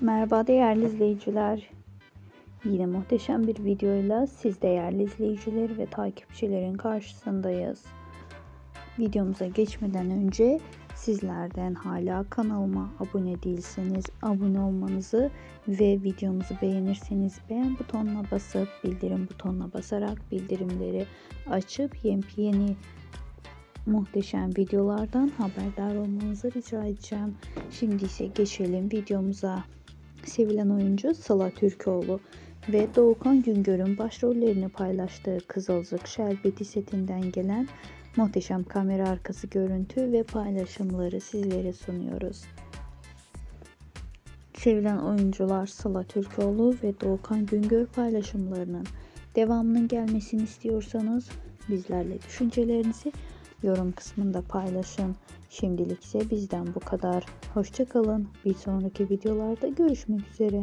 Merhaba değerli izleyiciler. Yine muhteşem bir videoyla siz değerli izleyiciler ve takipçilerin karşısındayız. Videomuza geçmeden önce sizlerden hala kanalıma abone değilseniz abone olmanızı ve videomuzu beğenirseniz beğen butonuna basıp bildirim butonuna basarak bildirimleri açıp yepyeni muhteşem videolardan haberdar olmanızı rica edeceğim. Şimdi ise geçelim videomuza. Sevilen oyuncu Sıla Türkoğlu ve Doğukan Güngör'ün başrollerini paylaştığı Kızılcık Şerbeti setinden gelen muhteşem kamera arkası görüntü ve paylaşımları sizlere sunuyoruz. Sevilen oyuncular Sıla Türkoğlu ve Doğukan Güngör paylaşımlarının devamının gelmesini istiyorsanız bizlerle düşüncelerinizi yorum kısmında paylaşın. Şimdilik ise bizden bu kadar. Hoşçakalın. Bir sonraki videolarda görüşmek üzere.